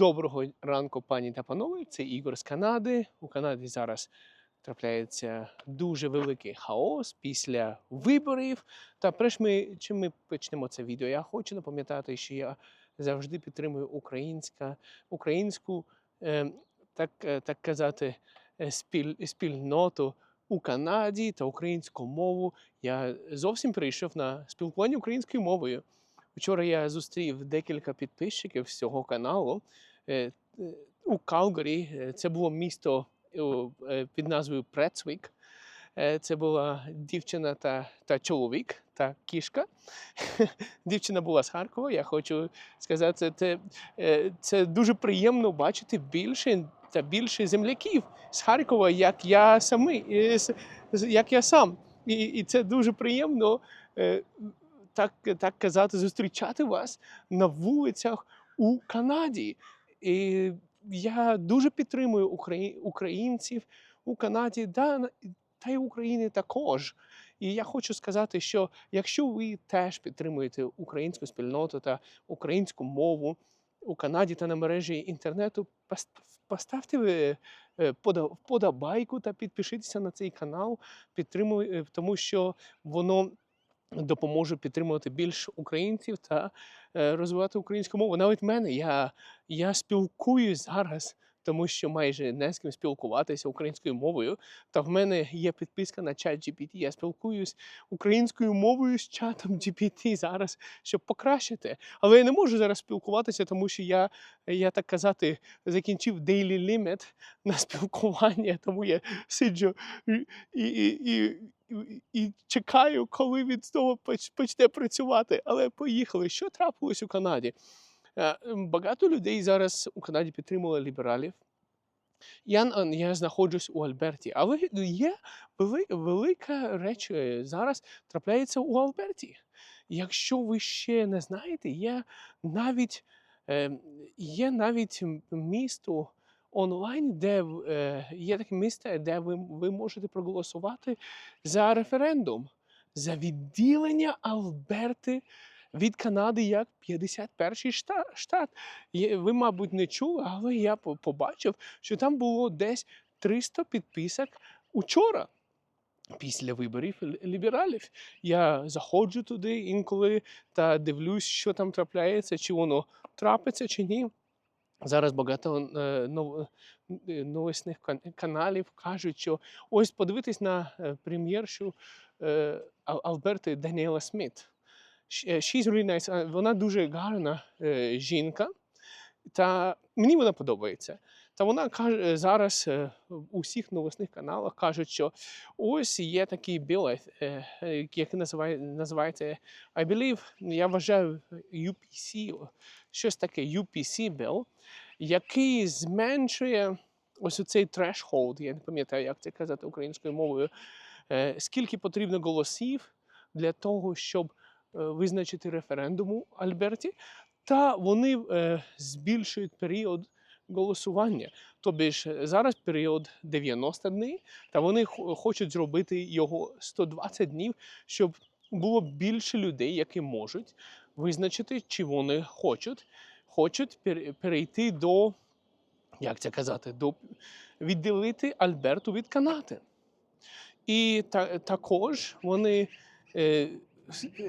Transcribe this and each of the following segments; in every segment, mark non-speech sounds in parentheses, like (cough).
Доброго ранку, пані та панове. Це Ігор з Канади. У Канаді зараз трапляється дуже великий хаос після виборів. Та перш ми чим ми почнемо це відео? Я хочу напам'ятати, що я завжди підтримую українська, українську, е, так, е, так казати, е, спіль, спільноту у Канаді та українську мову. Я зовсім прийшов на спілкування українською мовою. Вчора я зустрів декілька підписчиків з цього каналу у Калгарі. Е, Це було місто е, е, під назвою Прецвік. Е, Це була дівчина та, та чоловік та кішка. (laughs) Дівчина була з Харкова. Я хочу сказати, це, е, це дуже приємно бачити більше та більше земляків з Харкова, як я самий, е, як я сам. І, і це дуже приємно е, так, так казати, зустрічати вас на вулицях у Канаді. І я дуже підтримую украї- українців у Канаді, да, та й України також. І я хочу сказати, що якщо ви теж підтримуєте українську спільноту та українську мову у Канаді та на мережі інтернету, пос- поставте ви е, вподобайку та підпишіться на цей канал, підтримуй, е, тому що воно допоможе підтримувати більш українців та е, розвивати українську мову. Навіть мене я, я спілкуюсь зараз, тому що майже не з ким спілкуватися українською мовою. Та в мене є підписка на чат GPT. Я спілкуюсь українською мовою з чатом GPT зараз, щоб покращити. Але я не можу зараз спілкуватися, тому що я, я так казати, закінчив daily limit на (laughs) спілкування, тому я сиджу і, і, і, і, чекаю, коли він знову почне працювати. Але поїхали. Що трапилось у Канаді? Е, Багато людей зараз у Канаді підтримали лібералів. Я, я знаходжусь у Альберті, але є велика реч е, зараз трапляється у Альберті. Якщо ви ще не знаєте, є навіть, е, є навіть місто онлайн, де е, є таке місце, де ви, ви можете проголосувати за референдум, за відділення Альберти від Канади як 51-й штат. Ви, мабуть, не чули, але я побачив, що там було десь 300 підписок учора. Після виборів лібералів я заходжу туди інколи та дивлюсь, що там трапляється, чи воно трапиться, чи ні. Зараз багато е, е, новосних каналів кажуть, що ось подивитись на е, прем'єршу Алберти Даніела Сміт. Вона дуже гарна жінка, та мені вона подобається. Та вона каже зараз е, в усіх новосних каналах кажуть, що ось є такий біл, е, е, який називає, називається I believe, я вважаю UPC, щось таке UPC bill, який зменшує ось цей threshold, я не пам'ятаю, як це казати українською мовою, е, скільки потрібно голосів для того, щоб е, визначити референдум у Альберті, та вони е, збільшують період голосування. Тобі ж е, зараз період 90 днів, та вони хочуть зробити його 120 днів, щоб було більше людей, які можуть визначити, чи вони хочуть, хочуть перейти до, як це казати, до відділити Альберту від Канади. І та, також вони е,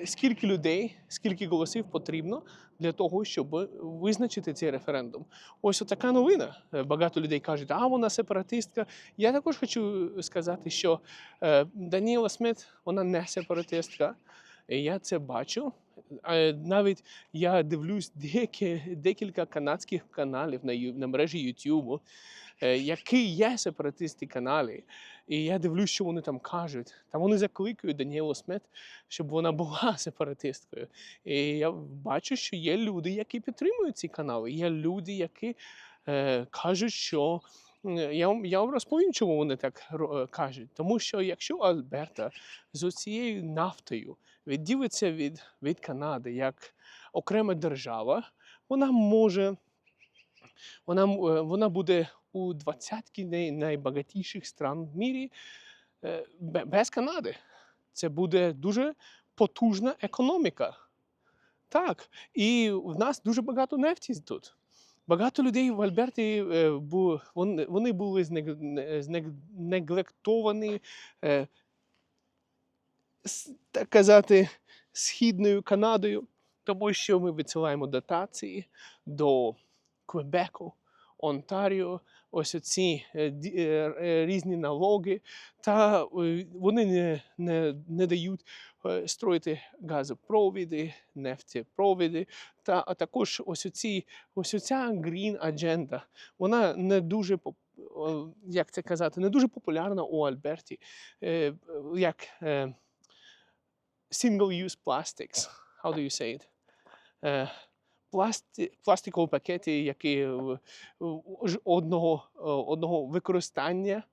скільки людей, скільки голосів потрібно для того, щоб визначити цей референдум. Ось така новина. Е, Багато людей кажуть, а вона сепаратистка. Я також хочу сказати, що е, Даніела Сміт, вона не сепаратистка. Я це бачу. Е, Навіть я дивлюсь деякі, декілька канадських каналів на, на мережі YouTube, які є сепаратисти канали. І я дивлюсь, що вони там кажуть. Та вони закликають Даніелу Смет, щоб вона була (laughs) сепаратисткою. І я бачу, що є люди, які підтримують ці канали. Є люди, які е, кажуть, що я, я вам розповім, чому вони так е, кажуть. Тому що якщо Альберта з цією нафтою відділиться від, від Канади як окрема держава, вона може вона, е, вона буде у двадцятки найбагатіших стран в мірі е, без Канади. Це буде дуже потужна економіка. Так, і в нас дуже багато нефті тут. Багато людей в Альберті е, вони, були знег, не- знег- неглектовані, е, так казати, східною Канадою, тому що ми відсилаємо дотації до Квебеку, Онтаріо, ось оці е, е, е, різні налоги, та вони не, не, не дають строїти газопровіди, нефтепровіди, та а також ось оці, ось оця green agenda, вона не дуже як це казати, не дуже популярна у Альберті, як single-use plastics. How do you say it? Е, пласти, пластикові пакети, які е, ж- одного, е, одного використання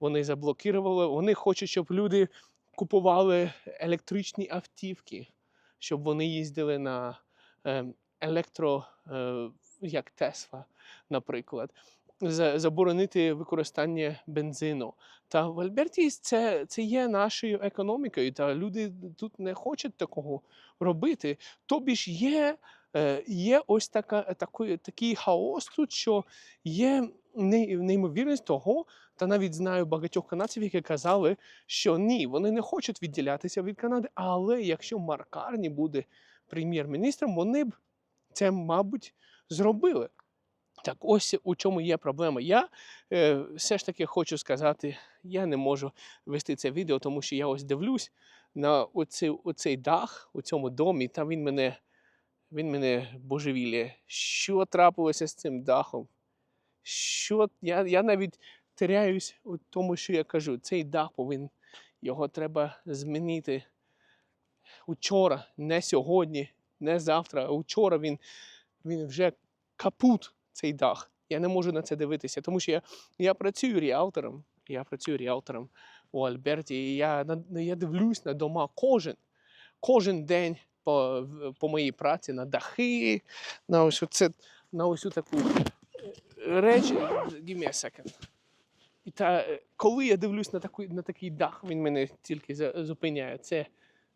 вони заблокували. Вони хочуть, щоб люди купували електричні автівки, щоб вони їздили на е, електро, е, як Тесла, наприклад. Заборонити використання бензину. Та в Альберті це, це є нашою економікою, та люди тут не хочуть такого робити. Тобі ж є, е, є ось така, такий, такий хаос тут, що є неймовірність того, та навіть знаю багатьох канадців, які казали, що ні, вони не хочуть відділятися від Канади, але якщо Маркарні буде прем'єр-міністром, вони б це, мабуть, зробили. Так, ось у чому є проблема. Я е, все ж таки хочу сказати, я не можу вести це відео, тому що я ось дивлюсь на оцей, оцей дах у цьому домі, та він мене, він мене божевілює. Що трапилося з цим дахом? Що я, я навіть теряюсь у тому, що я кажу. Цей дах повинен, його треба змінити учора, не сьогодні, не завтра. а Учора він, він вже капут, цей дах. Я не можу на це дивитися, тому що я, я працюю ріалтором. Я працюю ріалтором у Альберті, і я, я дивлюсь на дома кожен, кожен день по, по моїй праці на дахи, на ось оце, на ось таку реч. Give me a second. І та, е, коли я дивлюсь на, таку, на такий дах, він мене тільки зупиняє. Це,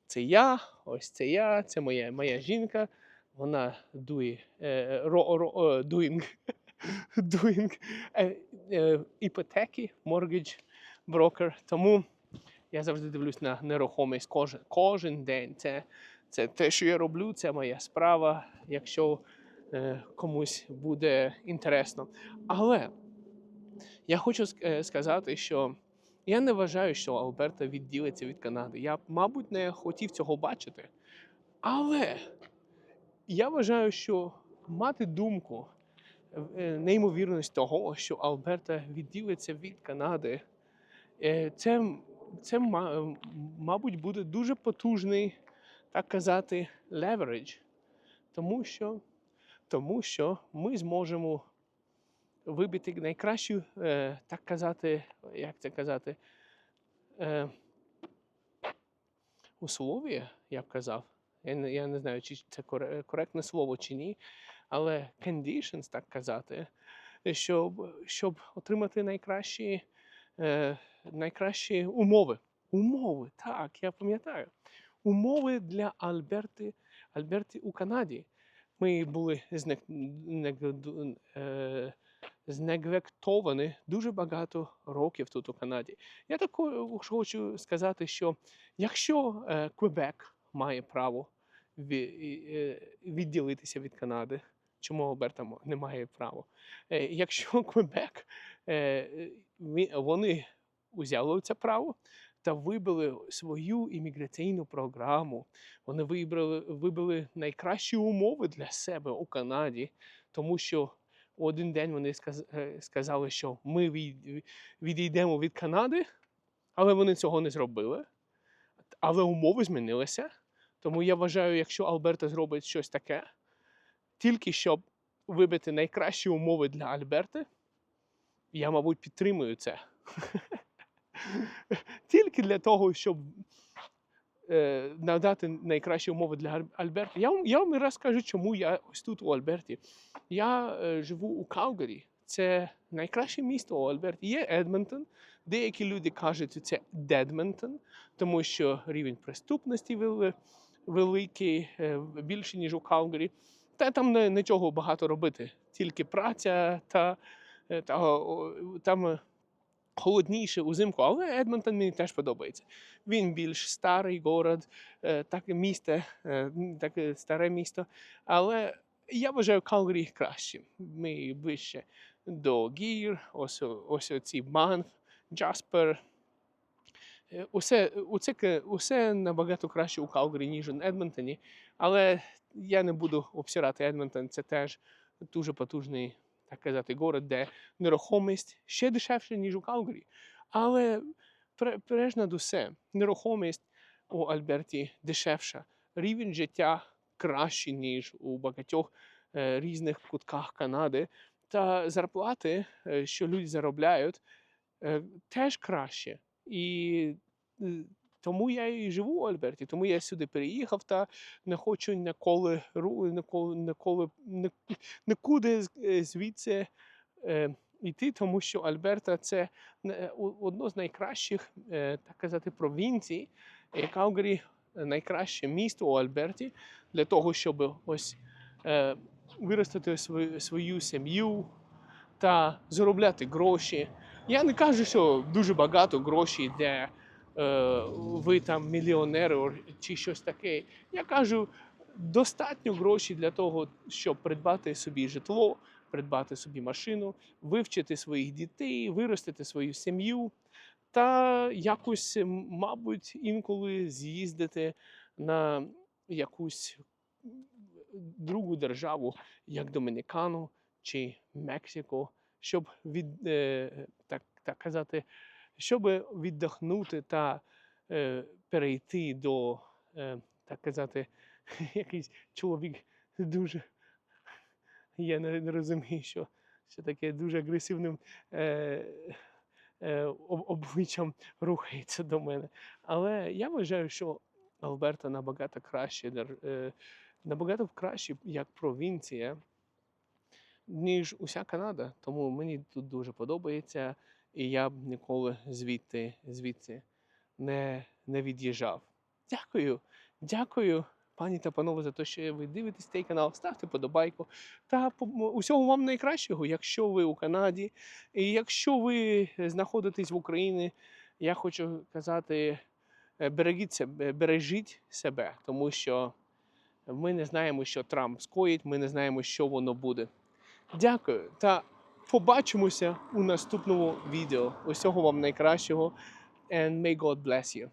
це я, ось це я, це моя, моя жінка. Вона дує, е, е, doing, (laughs) doing е, е, іпотеки, mortgage broker. Тому я завжди дивлюсь на нерухомість кожен, кожен день. Це, це те, що я роблю, це моя справа, якщо е, комусь буде інтересно. Але я хочу е, сказати, що я не вважаю, що Алберта відділиться від Канади. Я, мабуть, не хотів цього бачити. Але я вважаю, що мати думку, е, неймовірність того, що Алберта відділиться від Канади, е, це, це ма- мабуть, буде дуже потужний, так казати, leverage. Тому що, тому що ми зможемо вибити найкращу, е, так казати, як це казати, е, условія, я б казав. Я не знаю, чи це коректне слово чи ні, але conditions, так казати, щоб, щоб отримати найкращі, е, найкращі умови. Умови, так, я пам'ятаю. Умови для Альберти, Альберти у Канаді. Ми були знек, е, знеглектовані дуже багато років тут у Канаді. Я також хочу сказати, що якщо е, Квебек має право е, відділитися від Канади, чому Алберта не має права? Е, Якщо (laughs) Квебек е, вони узяли це право та вибили свою імміграційну програму, вони вибрали, вибили найкращі умови для себе у Канаді, тому що один день вони е, сказали, що ми відійдемо від Канади, але вони цього не зробили. Але умови змінилися. Тому я вважаю, якщо Альберта зробить щось таке, тільки щоб вибити найкращі умови для Альберти, я, мабуть, підтримую це. (laughs) Тільки для того, щоб е, надати найкращі умови для Аль- Альберти. Я, я вам раз кажу, чому я ось тут у Альберті. Я е, живу у Калгарі. Це найкраще місто у Альберті. Є Едмонтон. Деякі люди кажуть, що це Дедмонтон, тому що рівень преступності великий, е, більше, ніж у Калгарі. Та там не, нічого багато робити, тільки праця та, е, та там е, холодніше узимку, але Едмонтон мені теж подобається. Він більш старий город, е, так місто, таке старе місто. Але я вважаю Калгарі кращим. Ми ближче до гір, ось, ось ці Банф, Джаспер. Е, Усе, усе, ке- усе набагато краще у Калгарі, ніж у Едмонтоні. Але я не буду обсирати Едмонтон. Це теж дуже потужний, так казати, город, де нерухомість ще дешевше, ніж у Калгарі. Але перш над усе, нерухомість у Альберті дешевша. Рівень життя кращий, ніж у багатьох е, різних кутках Канади. Та зарплати, е, що люди заробляють, е, теж краще. І е, тому я і живу у Альберті, тому я сюди переїхав та не хочу ніколи, ніколи, ніколи нікуди е, звідси е, йти, тому що Альберта це одно з найкращих, так казати, провінцій. І Калгарі найкраще місто у Альберті для того, щоб ось виростити свою, свою сім'ю та заробляти гроші. Я не кажу, що дуже багато грошей, де е, ви там мільйонери чи щось таке. Я кажу, достатньо грошей для того, щоб придбати собі житло, придбати собі машину, вивчити своїх дітей, виростити свою сім'ю та якось, мабуть, інколи з'їздити на якусь другу державу, як Домінікану чи Мексико, щоб від, е, так, так казати, щоб віддохнути та е, перейти до, е, так казати, (laughs) якийсь чоловік дуже. Я не, розумію, що, що таке дуже агресивним е, е, обличчям рухається до мене. Але я вважаю, що Альберта набагато краще, е, набагато краще як провінція, ніж уся Канада. Тому мені тут дуже подобається, і я б ніколи звідти, звідси не, не від'їжджав. Дякую, дякую. Пані та панове, за те, що ви дивитесь цей канал, ставте подобайку. Та усього вам найкращого, якщо ви у Канаді, і якщо ви знаходитесь в Україні, я хочу казати, е, берегіть бережіть себе, тому що ми не знаємо, що Трамп скоїть, ми не знаємо, що воно буде. Дякую та побачимося у наступному відео. Усього вам найкращого. And may God bless you.